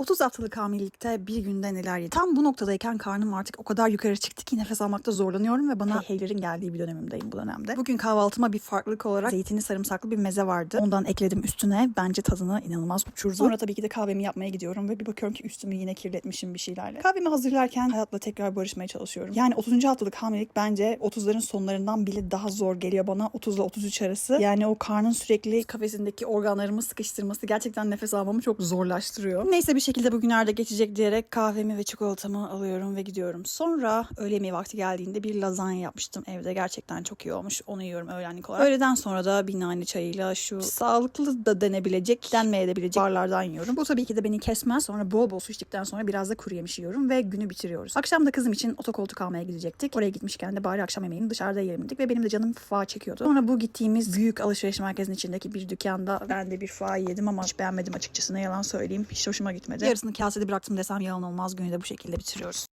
30 haftalık hamilelikte bir günde neler yedim. Tam bu noktadayken karnım artık o kadar yukarı çıktı ki nefes almakta zorlanıyorum ve bana heylerin geldiği bir dönemimdeyim bu dönemde. Bugün kahvaltıma bir farklılık olarak zeytinli sarımsaklı bir meze vardı. Ondan ekledim üstüne. Bence tadını inanılmaz uçurdu. Sonra tabii ki de kahvemi yapmaya gidiyorum ve bir bakıyorum ki üstümü yine kirletmişim bir şeylerle. Kahvemi hazırlarken hayatla tekrar barışmaya çalışıyorum. Yani 30. haftalık hamilelik bence 30'ların sonlarından bile daha zor geliyor bana 30 ile 33 arası. Yani o karnın sürekli kafesindeki organlarımı sıkıştırması gerçekten nefes almamı çok zorlaştırıyor. Neyse bir şekilde bugünlerde geçecek diyerek kahvemi ve çikolatamı alıyorum ve gidiyorum. Sonra öğle yemeği vakti geldiğinde bir lazanya yapmıştım evde. Gerçekten çok iyi olmuş. Onu yiyorum öğlenlik olarak. Öğleden sonra da bir nane çayıyla şu sağlıklı da denebilecek, denmeye edebilecek barlardan yiyorum. Bu tabii ki de beni kesmez. Sonra bol bol su içtikten sonra biraz da kuru yemiş yiyorum ve günü bitiriyoruz. Akşam da kızım için otokoltuk almaya gidecektik. Oraya gitmişken de bari akşam yemeğini dışarıda yiyelim dedik ve benim de canım fa çekiyordu. Sonra bu gittiğimiz büyük alışveriş merkezinin içindeki bir dükkanda ben de bir fa yedim ama hiç beğenmedim açıkçası ne yalan söyleyeyim. Hiç hoşuma gitmedi. Yarısını kasede bıraktım desem yalan olmaz. Günü de bu şekilde bitiriyoruz.